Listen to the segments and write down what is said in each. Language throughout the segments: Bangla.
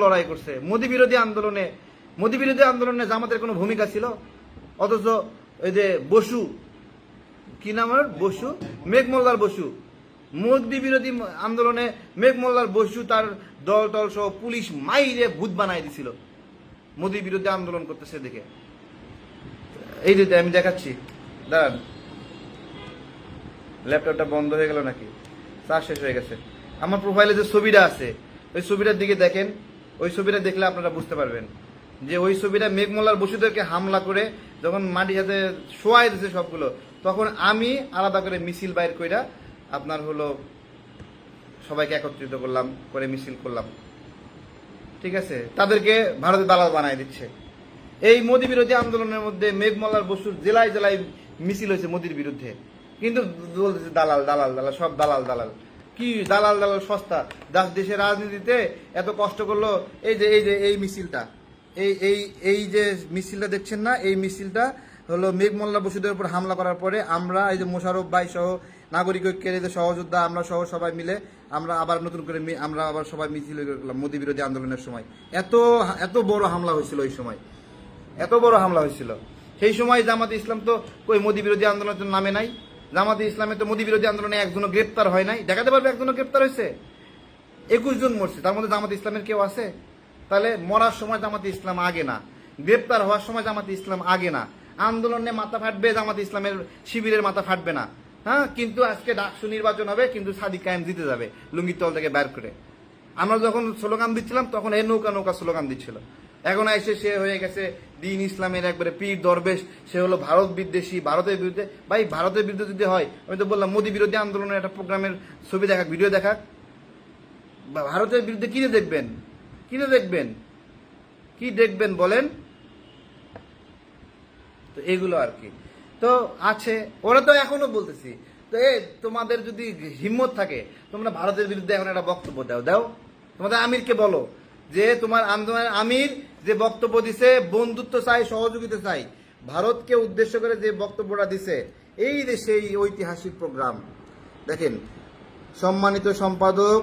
লড়াই করছে। মোদী বিরোধী আন্দোলনে, মোদী বিরোধী আন্দোলনে জামাতের কোনো ভূমিকা ছিল? অথচ ওই যে বসু, কি নাম বসু? মেঘমোল্লার বসু। মোদী বিরোধী আন্দোলনে মেঘমোল্লার বসু তার দল টল সহ পুলিশ মাইরে ভূত বানাই দিছিল। মোদী বিরোধী আন্দোলন করতেছে দেখে। এই যে আমি দেখাচ্ছি, দাঁড়ান। ল্যাপটপটা বন্ধ হয়ে গেল নাকি? চার্জ শেষ হয়ে গেছে। আমার প্রোফাইলে যে ছবিটা আছে, ওই ছবিটার দিকে দেখেন। ওই ছবিটা দেখলে আপনারা বুঝতে পারবেন। যে ওই ছবিটা মেঘমোল্লার বসুদেরকে হামলা করে যখন মাটি হাতে শোয়াই দিছে সবগুলো, তখন আমি আলাদা করে মিছিল বাইর কইরা আপনার হলো সবাইকে একত্রিত করলাম, করে মিছিল করলাম। ঠিক আছে? তাদেরকে ভারতের দালাল বানায় দিচ্ছে। এই মোদী বিরোধী আন্দোলনের মধ্যে মেঘমলার বসুর জেলায় জেলায় মিছিল হয়েছে মোদির বিরুদ্ধে। কিন্তু দালাল দালাল দালাল, সব দালাল দালাল। কি দালাল দালাল সস্তা? দাস দেশের রাজনীতিতে এত কষ্ট করল, এই যে এই যে, এই মিছিলটা। এই এই এই যে মিছিলটা দেখছেন না, এই মিছিলটা হলো মেঘমল্লা বসুদের উপর হামলা করার পরে আমরা, এই যে মোশারফ ভাই সহ নাগরিক ঐক্যের যে সহযোদ্ধা, আমরা সহ সবাই মিলে আমরা আবার নতুন করে আমরা আবার সবাই মিছিল মোদী বিরোধী আন্দোলনের সময়। এত এত বড় হামলা হয়েছিল ওই সময়। এত বড় হামলা হয়েছিল। সেই সময় জামাতে ইসলাম তো ওই মোদী বিরোধী আন্দোলনের নামে নাই। জামাতে ইসলামে তো মোদী বিরোধী আন্দোলনে একজনও গ্রেপ্তার হয় নাই। দেখাতে পারবে একজনও গ্রেপ্তার হয়েছে? একুশ জন মরছে, তার মধ্যে জামাতে ইসলামের কেউ আছে? তাহলে মরার সময় জামাতে ইসলাম আগে না। গ্রেপ্তার হওয়ার সময় জামাতে ইসলাম আগে না। আন্দোলনে মাথা ফাটবে, জামাতে ইসলামের শিবিরের মাথা ফাটবে না। হ্যাঁ কিন্তু আজকে ডাকসু নির্বাচন হবে, কিন্তু সাদিক কায়েম জিতে যাবে, লুঙ্গির তল থেকে বের করে। আমরা যখন স্লোগান দিচ্ছিলাম, তখন এই নৌকা নৌকা স্লোগান দিচ্ছিল। এখন এসে সে হয়ে গেছে দিন ইসলামের একবারে পীর দরবেশ, সে হলো ভারত বিদ্বেষী, ভারতের বিরুদ্ধে। ভাই, ভারতের বিরুদ্ধে যদি হয়, আমি তো বললাম মোদী বিরোধী আন্দোলনের একটা প্রোগ্রামের ছবি দেখাক, ভিডিও দেখাক। ভারতের বিরুদ্ধে কি দেখবেন? কি দেখবেন? কি দেখবেন বলেন? তো এগুলো আর কি। তো আছে, ওরা তো এখনও বলতেছি। তো এ, তোমাদের যদি হিম্মত থাকে, তোমরা ভারতের বিরুদ্ধে এখন একটা বক্তব্য দাও দাও। তোমাদের আমিরকে বলো। যে তোমার আন্দোলনের আমির যে বক্তব্য দিছে, বন্ধুত্ব চাই, সহযোগিতা চাই। ভারতকে উদ্দেশ্য করে যে বক্তব্যটা দিছে, এই যে সেই ঐতিহাসিক প্রোগ্রাম। দেখেন, সম্মানিত সম্পাদক,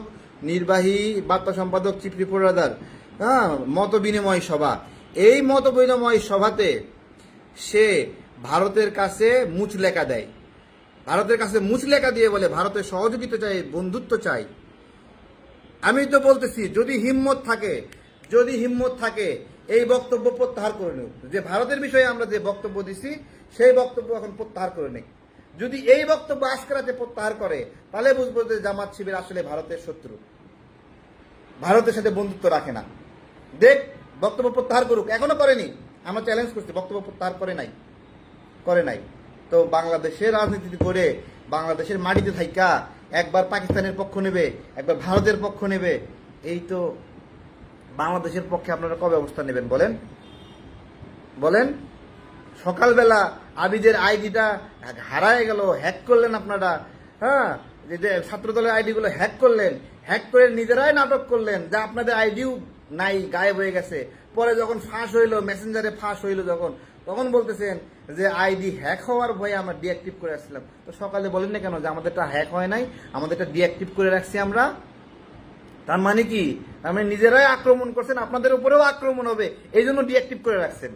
নির্বাহী বার্তা সম্পাদক, চিফ রিপোর্টার হ্যাঁ মত বিনিময় সভা। এই মত বিনিময় সভাতে সে ভারতের কাছে মুচ লেখা দেয়। ভারতের কাছে মুচ লেখা দিয়ে বলে, ভারতের সহযোগিতা চাই, বন্ধুত্ব চাই। আমি তো বলতেছি, যদি হিম্মত থাকে, যদি হিম্মত থাকে, এই বক্তব্য প্রত্যাহার করে নিক যে ভারতের বিষয়ে আমরা যে বক্তব্য দিছি, সেই বক্তব্য এখন প্রত্যাহার করে নিক যদি এই বক্তব্য আজকেরাতে প্রত্যাহার করে, তাহলে বুঝব যে জামাত শিবির আসলে ভারতের শত্রু। ভারতের সাথে বন্ধুত্ব রাখে না। দেখ, বক্তব্য প্রত্যাহার করুক। এখনও করেনি। আমরা চ্যালেঞ্জ করছি, বক্তব্য প্রত্যাহার করে নাই। করে নাই। তো বাংলাদেশের রাজনীতি করে বাংলাদেশের মাটিতে থাইকা একবার পাকিস্তানের পক্ষ নেবে, একবার ভারতের পক্ষ নেবে। এই তো বাংলাদেশের পক্ষে আপনারা কবে অবস্থান নেবেন বলেন? বলেন? সকালবেলা আবিদের আইডিটা হারায় গেল হ্যাক করলেন আপনারা। হ্যাঁ যে ছাত্রদলের আইডিগুলো হ্যাক করলেন হ্যাক করে নিজেরাই নাটক করলেন যা আপনাদের আইডিও নাই, গায়েব হয়ে গেছে। পরে যখন ফাঁস হইল, মেসেঞ্জারে ফাঁস হইল যখন, তখন বলতেছেন যে, আইডি হ্যাক হওয়ার ভয়ে আমরা ডিঅ্যাক্টিভ করে আসছিলাম। তো সকালে বলেন না কেন যে, আমাদেরটা হ্যাক হয় নাই, আমাদেরটা ডিঅ্যাক্টিভ করে রাখছি আমরা? তার মানে কি? তার মানে নিজেরাই আক্রমণ করছেন, আপনাদের উপরেও আক্রমণ হবে এই জন্য ডিঅ্যাক্টিভ করে রাখছেন।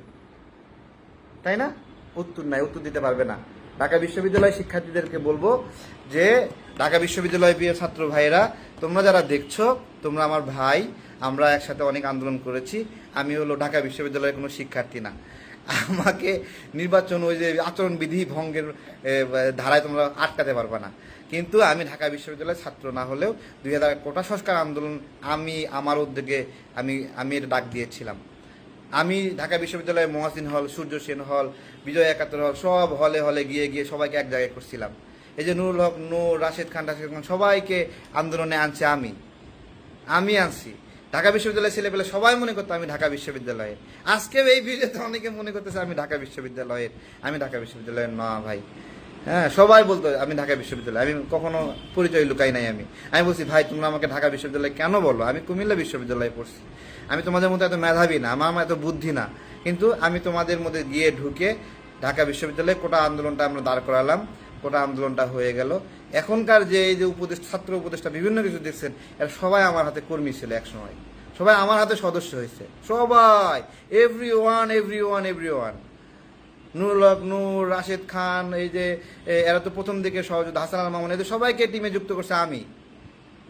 তাই না? উত্তর নাই, উত্তর দিতে পারবে না। ঢাকা বিশ্ববিদ্যালয় শিক্ষার্থীদেরকে বলব যে, ঢাকা বিশ্ববিদ্যালয় প্রিয় ছাত্র ভাইয়েরা, তোমরা যারা দেখছ, তোমরা আমার ভাই, আমরা একসাথে অনেক আন্দোলন করেছি। আমি হলো ঢাকা বিশ্ববিদ্যালয়ের কোনো শিক্ষার্থী না। আমাকে নির্বাচন ওই যে আচরণবিধি ভঙ্গের ধারায় তোমরা আটকাতে পারবে না। কিন্তু আমি ঢাকা বিশ্ববিদ্যালয়ের ছাত্র না হলেও দুই হাজার কোটা সংস্কার আন্দোলন আমি, আমার উদ্যোগে আমি আমি এটা ডাক দিয়েছিলাম। আমি ঢাকা বিশ্ববিদ্যালয়ে মহাসিন হল, সূর্য সেন হল বিজয় একাত্তর হল, সব হলে হলে গিয়ে গিয়ে সবাইকে এক জায়গায় করছিলাম এই যে নুরুল হক, নূর, রাশেদ খান রাশেদ খান, সবাইকে আন্দোলনে আনছে আমি। আমি আনছি। ঢাকা বিশ্ববিদ্যালয়ের ছেলেপেলে সবাই মনে করতো আমি ঢাকা বিশ্ববিদ্যালয়ে। আজকেও এই ভিডিওতে অনেকে মনে করতেছে আমি ঢাকা বিশ্ববিদ্যালয়ের, আমি ঢাকা বিশ্ববিদ্যালয়ের না ভাই। হ্যাঁ সবাই বলতো আমি ঢাকা বিশ্ববিদ্যালয়, আমি কখনো পরিচয় লুকাই নাই আমি। আমি বলছি, ভাই, তোমরা আমাকে ঢাকা বিশ্ববিদ্যালয় কেন বলো? আমি কুমিল্লা বিশ্ববিদ্যালয়ে পড়ছি। আমি তোমাদের মতো এত মেধাবী না, আমার এত বুদ্ধি না। কিন্তু আমি তোমাদের মধ্যে গিয়ে ঢুকে ঢাকা বিশ্ববিদ্যালয়ে কোটা আন্দোলনটা আমরা দাঁড় করালাম। কোটা আন্দোলনটা হয়ে গেল। এখনকার যে এই যে উপদেশ ছাত্র উপদেষ্টা বিভিন্ন কিছু দেখছেন, এরা সবাই আমার হাতে কর্মী ছিল একসময়। সবাই আমার হাতে সদস্য হয়েছে। সবাই! Every one every one every one Nurul Haq, Noor, Rashed Khan, এই যে এরা তো প্রথম দিকে সহযোগিতা হাসান আল মামুন, এদের সবাইকে টিমে যুক্ত করছে আমি।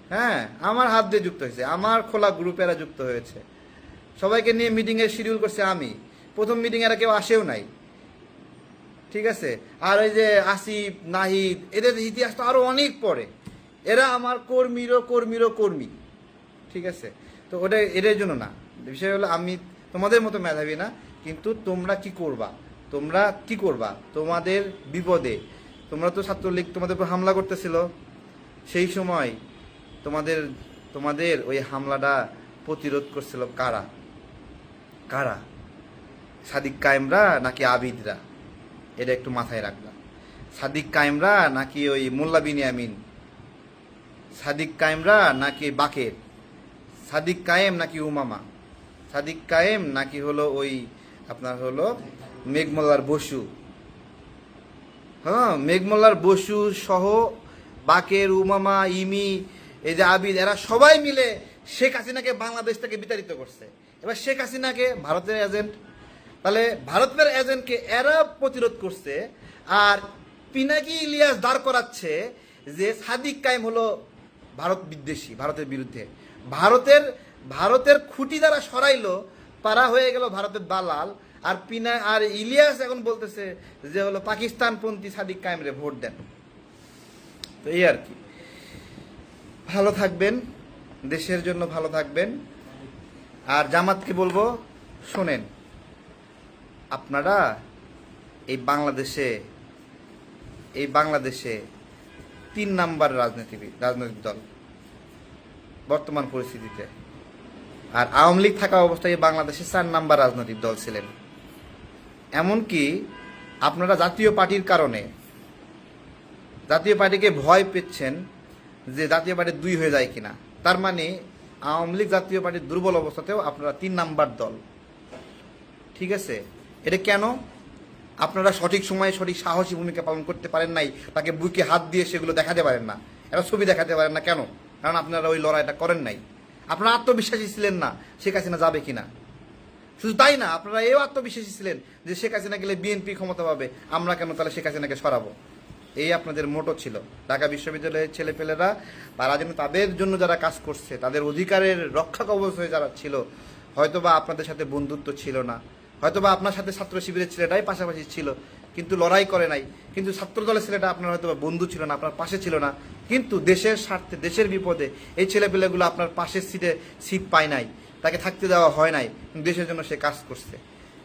হ্যাঁ আমার হাত দিয়ে যুক্ত হয়েছে। আমার খোলা গ্রুপে এরা যুক্ত হয়েছে। সবাইকে নিয়ে মিটিংয়ের শিডিউল করছে আমি। প্রথম মিটিং এরা কেউ আসেও নাই। ঠিক আছে? আর ওই যে আসিফ, নাহিদ, এদের ইতিহাস তো আরও অনেক পরে এরা আমার কর্মীরও কর্মীরও কর্মী। ঠিক আছে? তো ওটা এদের জন্য না। বিষয় হলো আমি তোমাদের মতো মেধাবী না, কিন্তু তোমরা কি করবা? তোমরা কি করবা? তোমাদের বিপদে। তোমরা তো ছাত্রলীগ তোমাদের উপর হামলা করতেছিল। সেই সময় তোমাদের তোমাদের ওই হামলাটা প্রতিরোধ করছিল কারা? কারা? সাদিক কায়েমরা নাকি আবিদরা? এটা একটু মাথায় রাখলাম সাদিক কায়েমরা নাকি ওই মোল্লা বিনিয়ামিন সাদিক কায়েমরা নাকি বাকের? সাদিক কায়েম নাকি উমামা? সাদিক কায়েম নাকি হলো ওই আপনার হলো মেঘমোল্লার বসু? হ্যাঁ মেঘমোল্লার বসু সহ বাকের, উমামা, ইমি, এই যে আবিদ, এরা সবাই মিলে শেখ হাসিনাকে বাংলাদেশ থেকে বিতাড়িত করছে। এবার শেখ হাসিনাকে ভারতের এজেন্ট তাহলে ভারতের এজেন্টকে এরা প্রতিরোধ করছে, আর পিনাকি ইলিয়াস দাঁড় করাচ্ছে যে সাদিক কায়েম হলো ভারত বিদ্বেষী, ভারতের বিরুদ্ধে। ভারতের ভারতের খুঁটি দ্বারা সরাইলো তারা হয়ে গেল ভারতের দালাল, আর পিনা, আর ইলিয়াস এখন বলতেছে যে হলো পাকিস্তানপন্থী সাদিক কায়েমরে ভোট দেন। তো এই আর কি। ভালো থাকবেন। দেশের জন্য ভালো থাকবেন। আর জামাতকে বলব, শোনেন, আপনারা এই বাংলাদেশে এই বাংলাদেশে তিন নাম্বার রাজনীতিবিদ রাজনৈতিক দল বর্তমান পরিস্থিতিতে। আর আওয়ামী লীগ থাকা অবস্থায় বাংলাদেশে চার নাম্বার রাজনৈতিক দল ছিলেন। এমনকি আপনারা জাতীয় পার্টির কারণে, জাতীয় পার্টিকে ভয় পেচ্ছেন যে জাতীয় পার্টি দুই হয়ে যায় কিনা। তার মানে আওয়ামী লীগ জাতীয় পার্টির দুর্বল অবস্থাতেও আপনারা তিন নাম্বার দল। ঠিক আছে? এটা কেন? আপনারা সঠিক সময়ে সঠিক সাহসী ভূমিকা পালন করতে পারেন নাই, তাকে বুকে হাত দিয়ে সেগুলো দেখাতে পারেন না। এরা ছবি দেখাতে পারেন না কেন? কারণ আপনারা ওই লড়াইটা করেন নাই। আপনারা আত্মবিশ্বাসী ছিলেন না, শেখ হাসিনা যাবে কিনা? শুধু তাই না, আপনারা এও আত্মবিশ্বাসী ছিলেন যে শেখ হাসিনা গেলে বিএনপি ক্ষমতা পাবে, আমরা কেন তাহলে শেখ হাসিনাকে সরাবো? এই আপনাদের মোটো ছিল। ঢাকা বিশ্ববিদ্যালয়ের ছেলেপেলেরা, তারা যেন তাদের জন্য যারা কাজ করছে, তাদের অধিকারের রক্ষা কবচ হয়ে যারা ছিল, হয়তোবা আপনাদের সাথে বন্ধুত্ব ছিল না। হয়তোবা আপনার সাথে ছাত্র শিবিরের ছেলেটাই পাশাপাশি ছিল, কিন্তু লড়াই করে নাই। কিন্তু ছাত্র দলের ছেলেটা আপনার হয়তোবা বন্ধু ছিল না, আপনার পাশে ছিল না। কিন্তু দেশের স্বার্থে, দেশের বিপদে এই ছেলেপেলেগুলো আপনার পাশের সিটে সিট পায় নাই। তাকে থাকতে দেওয়া হয় নাই। দেশের জন্য সে কাজ করছে।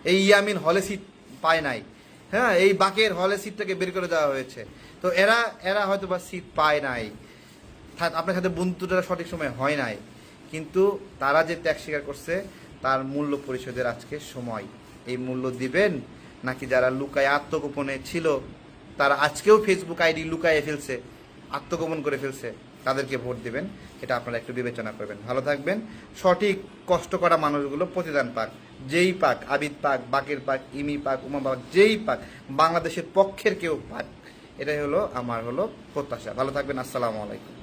এই ইয়ামিন হলে সিট পায় নাই। হ্যাঁ এই বাকের হলে সিটটাকে বের করে দেওয়া হয়েছে। তো এরা এরা হয়তো বা সিট পায় নাই। আপনার সাথে বন্ধুটা সঠিক সময় হয় নাই। কিন্তু তারা যে ত্যাগ স্বীকার করছে, তার মূল্য পরিশোধের আজকে সময়। এই মূল্য দিবেন? নাকি যারা লুকায় আত্মগোপনে ছিল, তারা আজকেও ফেসবুক আইডি লুকায়ে ফেলছে, আত্মগোপন করে ফেলছে, তাদেরকে ভোট দিবেন? এটা আপনারা একটু বিবেচনা করবেন। ভালো থাকবেন। সঠিক কষ্ট করা মানুষগুলো প্রতিদান পাক। যেই পাক, আবিদ পাক, বাকের পাক, ইমি পাক, উমা পাক, যেই পাক, বাংলাদেশের পক্ষের কেউ পাক, এটাই হলো, আমার হলো প্রত্যাশা। ভালো থাকবেন, আসসালামু আলাইকুম।